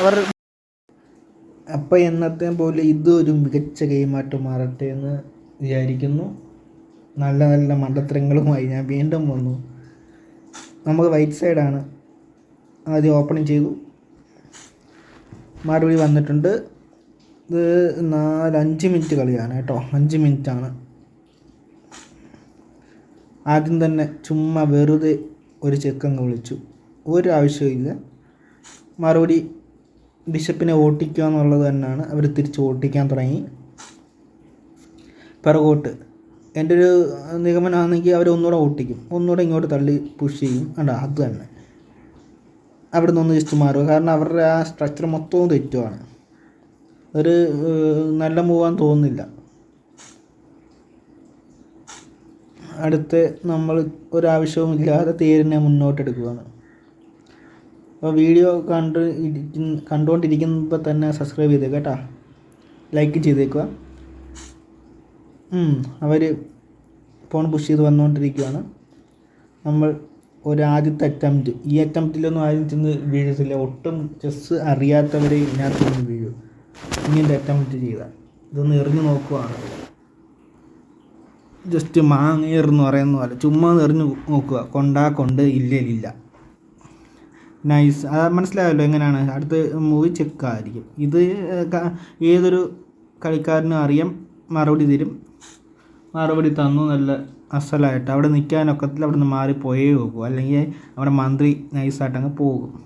അവർ അപ്പം എന്നത്തെ പോലെ ഇത് ഒരു മികച്ച ഗെയിമായിട്ട് മാറട്ടെ എന്ന് വിചാരിക്കുന്നു. നല്ല നല്ല മണ്ടത്തരങ്ങളുമായി ഞാൻ വീണ്ടും വന്നു. നമുക്ക് വൈറ്റ് സൈഡാണ് ആദ്യം ഓപ്പണിങ് ചെയ്തു. മറുപടി വന്നിട്ടുണ്ട്. ഇത് നാല് അഞ്ച് മിനിറ്റ് കളിയാണ് കേട്ടോ. അഞ്ച് മിനിറ്റാണ് ആദ്യം തന്നെ ചുമ്മാ വെറുതെ ഒരു ചെക്കങ്ങ് വിളിച്ചു. ഒരു ആവശ്യമില്ല മറുപടി ബിഷപ്പിനെ ഓട്ടിക്കുക എന്നുള്ളത് തന്നെയാണ് അവർ തിരിച്ച് ഓട്ടിക്കാൻ തുടങ്ങി. പിറകോട്ട്. എന്റെ ഒരു നിഗമനമാണെങ്കിൽ അവർ ഒന്നുകൂടെ ഓട്ടിക്കും ഒന്നുകൂടെ ഇങ്ങോട്ട് തള്ളി പുഷ് ചെയ്യും. അണ്ട അത് തന്നെ. അവിടെ നിന്ന് ജസ്റ്റ് മാറുക. കാരണം അവരുടെ ആ സ്ട്രക്ചർ മൊത്തവും തെറ്റുമാണ് ഒരു നല്ല മൂവാൻ തോന്നുന്നില്ല. അടുത്ത് നമ്മൾ ഒരാവശ്യവും ഇല്ലാതെ തേരിനെ മുന്നോട്ടെടുക്കുകയാണ്. അപ്പോൾ വീഡിയോ കണ്ട് കണ്ടുകൊണ്ടിരിക്കുമ്പോൾ തന്നെ സബ്സ്ക്രൈബ് ചെയ്തേക്കുക കേട്ടോ. ലൈക്ക് ചെയ്തേക്കുക അവർ ഫോൺ പുഷ് ചെയ്ത് വന്നുകൊണ്ടിരിക്കുകയാണ് നമ്മൾ ഒരു ആദ്യത്തെ അറ്റംപ്റ്റ് ഈ അറ്റംപ്റ്റിലൊന്നും ആരും ചെന്ന് വീഴത്തില്ല. ഒട്ടും ചെസ് അറിയാത്തവരെ ഇതിനകത്ത് നിന്ന് വീഴും. ഇങ്ങനത്തെ അറ്റംപ്റ്റ് ചെയ്താൽ ഇതൊന്ന് എറിഞ്ഞു നോക്കുവാണ്. ജസ്റ്റ് മാങ്ങേറെന്ന് പറയുന്ന പോലെ. ചുമ്മാ എറിഞ്ഞു നോക്കുക കൊണ്ടാ കൊണ്ട് ഇല്ലേലില്ല നൈസ് അത് മനസ്സിലായല്ലോ എങ്ങനെയാണ്? അടുത്ത മൂവി ചെക്കായിരിക്കും ഇത് ഏതൊരു കളിക്കാരനും അറിയാം. മറുപടി തരും. മറുപടി തന്നു. നല്ല അസലായിട്ട്. അവിടെ നിൽക്കാനൊക്കത്തിൽ അവിടെ നിന്ന് മാറി പോയേ പോകും അല്ലെങ്കിൽ അവിടെ മന്ത്രി നൈസായിട്ട് അങ്ങ് പോകും.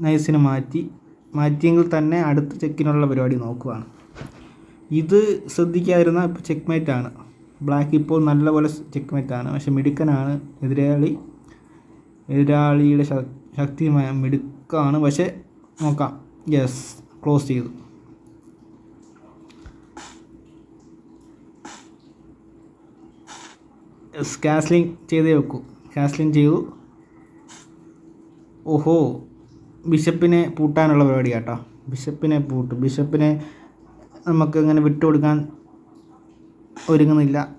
നൈസിന് മാറ്റി. മാറ്റിയെങ്കിൽ തന്നെ അടുത്ത ചെക്കിനുള്ള പരിപാടി നോക്കുവാണ്. ഇത് ശ്രദ്ധിക്കാതിരുന്ന ഇപ്പോൾ ചെക്ക് മേറ്റാണ് ബ്ലാക്ക് ഇപ്പോൾ നല്ലപോലെ ചെക്ക് മേറ്റാണ് പക്ഷെ മിടുക്കനാണ് എതിരാളി. എതിരാളിയുടെ ശക്തി മിടുക്കാണ്. പക്ഷെ നോക്കാം. യെസ് ക്ലോസ് ചെയ്തു. യെസ് കാസ്ലിംഗ് ചെയ്തേ വെക്കൂ. കാസ്ലിംഗ് ചെയ്തു. ഓഹോ ബിഷപ്പിനെ പൂട്ടാനുള്ള പരിപാടി കേട്ടോ. ബിഷപ്പിനെ പൂട്ട്. ബിഷപ്പിനെ നമുക്ക് അങ്ങനെ വിട്ടുകൊടുക്കാൻ ഒരുങ്ങുന്നില്ല.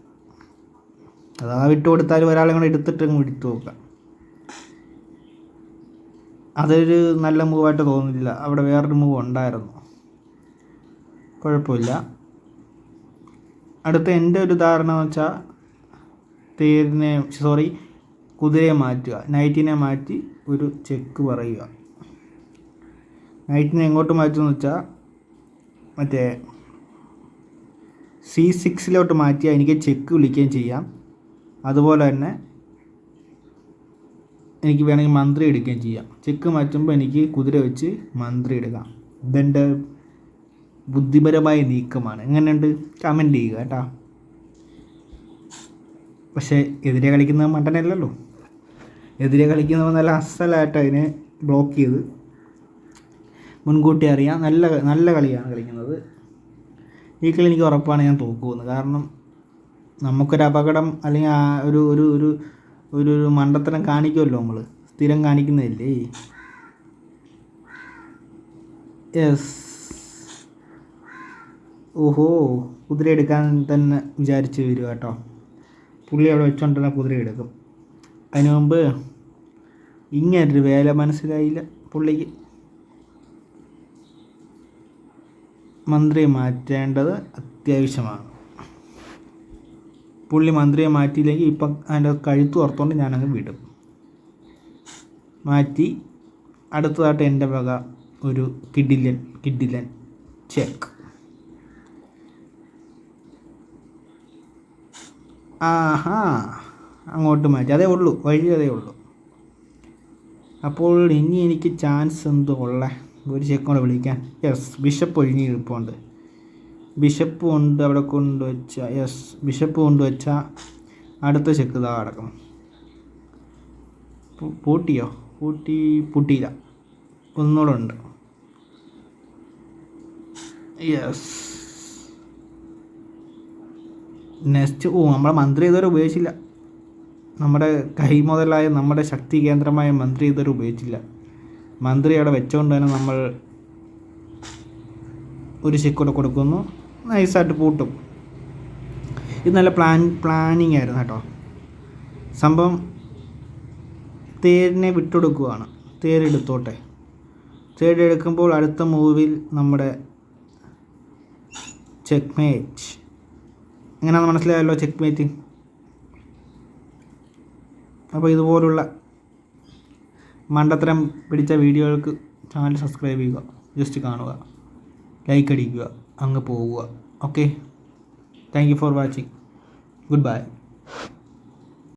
അതാ വിട്ടുകൊടുത്താലും ഒരാളെ കൂടെ എടുത്തിട്ട് അങ്ങ് വിട്ടു നോക്കാം അതൊരു നല്ല മൂവായിട്ട് തോന്നുന്നില്ല അവിടെ വേറൊരു മൂവ് ഉണ്ടായിരുന്നു. കുഴപ്പമില്ല. അടുത്ത എന്റെ ഒരു ധാരണ എന്ന് വെച്ചാൽ തേരിനെ സോറി കുതിരയെ മാറ്റുക. നൈറ്റിനെ മാറ്റി ഒരു ചെക്ക് പറയുക. നൈറ്റിനെ എങ്ങോട്ട് മാറ്റുമെന്ന് വെച്ചാൽ മറ്റേ സി സിക്സിലോട്ട് മാറ്റിയാൽ എനിക്ക് ചെക്ക് വിളിക്കുകയും ചെയ്യാം. അതുപോലെ തന്നെ എനിക്ക് വേണമെങ്കിൽ മന്ത്രി എടുക്കുകയും ചെയ്യാം. ചെക്ക് മാറ്റുമ്പോൾ എനിക്ക് കുതിര വെച്ച് മന്ത്രി എടുക്കാം ഇതെന്റെ ബുദ്ധിപരമായ നീക്കമാണ്. എങ്ങനെയുണ്ട്? കമന്റ് ചെയ്യുക കേട്ടോ. പക്ഷേ എതിരെ കളിക്കുന്നത് മണ്ടനല്ലല്ലോ എതിരെ കളിക്കുന്നവർ നല്ല അസലായിട്ട് അതിനെ ബ്ലോക്ക് ചെയ്ത് മുൻകൂട്ടി അറിയാം. നല്ല നല്ല കളിയാണ് കളിക്കുന്നത്. ഈ കളി എനിക്ക് ഉറപ്പാണ് ഞാൻ തോക്കുമെന്ന് കാരണം നമുക്കൊരു അപകടം അല്ലെങ്കിൽ ഒരു ഒരു ഒരു ഒരു ഒരു മണ്ടത്തരം കാണിക്കുമല്ലോ നമ്മൾ സ്ഥിരം കാണിക്കുന്നതല്ലേ? യെസ് ഓഹോ കുതിര എടുക്കാൻ തന്നെ വിചാരിച്ച് വരിക കേട്ടോ. പുള്ളി അവിടെ വെച്ചോണ്ടിരുന്ന കുതിര എടുക്കും അതിന് മുമ്പ് ഇങ്ങനൊരു വേല മനസ്സിലായില്ല പുള്ളിക്ക്. മന്ത്രി മാറ്റേണ്ടത് അത്യാവശ്യമാണ്. പുള്ളി മന്ത്രിയെ മാറ്റിയില്ലെങ്കിൽ ഇപ്പം അതിന്റെ കഴുത്ത് ഓർത്തുകൊണ്ട് ഞാനങ്ങ് വിടും. മാറ്റി അടുത്തതായിട്ട് എന്റെ വക ഒരു കിഡിലൻ കിഡിലൻ ചെക്ക്. ആഹാ അങ്ങോട്ട് മാറ്റി. അതേ ഉള്ളൂ വഴി അതേ ഉള്ളൂ. അപ്പോൾ ഇനി എനിക്ക് ചാൻസ് എന്തോ ഉള്ളേ? ഒരു ചെക്കോടെ കൂടെ വിളിക്കാൻ യെസ് ബിഷപ്പ് ഒഴിഞ്ഞ് ഇരിപ്പുണ്ട്. ബിഷപ്പ് കൊണ്ട് അവിടെ കൊണ്ടുവച്ച യെസ് ബിഷപ്പ് കൊണ്ടുവച്ച അടുത്ത ചെക്ക് ഇതാ കിടക്കണം പൂ- പൂട്ടിയോ? പൂട്ടി പൂട്ടിയില്ല. ഒന്നുകൂടെ ഉണ്ട്. യെസ്. നെക്സ്റ്റ് ഓ നമ്മളെ മന്ത്രി ഇതുവരെ ഉപയോഗിച്ചില്ല. നമ്മുടെ കൈ മുതലായ നമ്മുടെ ശക്തി കേന്ദ്രമായ മന്ത്രി ഇതുവരെ ഉപയോഗിച്ചില്ല. മന്ത്രി അവിടെ വെച്ചുകൊണ്ട് തന്നെ നമ്മൾ ഒരു ചെക്ക് കൂടെ കൊടുക്കുന്നു. നൈസായിട്ട് പൂട്ടും. ഇത് നല്ല പ്ലാൻ പ്ലാനിങ് ആയിരുന്നു കേട്ടോ. സംഭവം തേരിനെ വിട്ടുകൊടുക്കുകയാണ് തേരെടുത്തോട്ടെ തേരെടുക്കുമ്പോൾ അടുത്ത മൂവിൽ നമ്മുടെ ചെക്ക് മേറ്റ് എങ്ങനെയാണെന്ന് മനസ്സിലായല്ലോ ചെക്ക് മേറ്റ് അപ്പോൾ ഇതുപോലുള്ള മണ്ടത്തരം പിടിച്ച വീഡിയോകൾക്ക് ചാനൽ സബ്സ്ക്രൈബ് ചെയ്യുക. ജസ്റ്റ് കാണുക. ലൈക്ക് അടിക്കുക. അങ്ങ് പോവുക. Okay thank you for watching good bye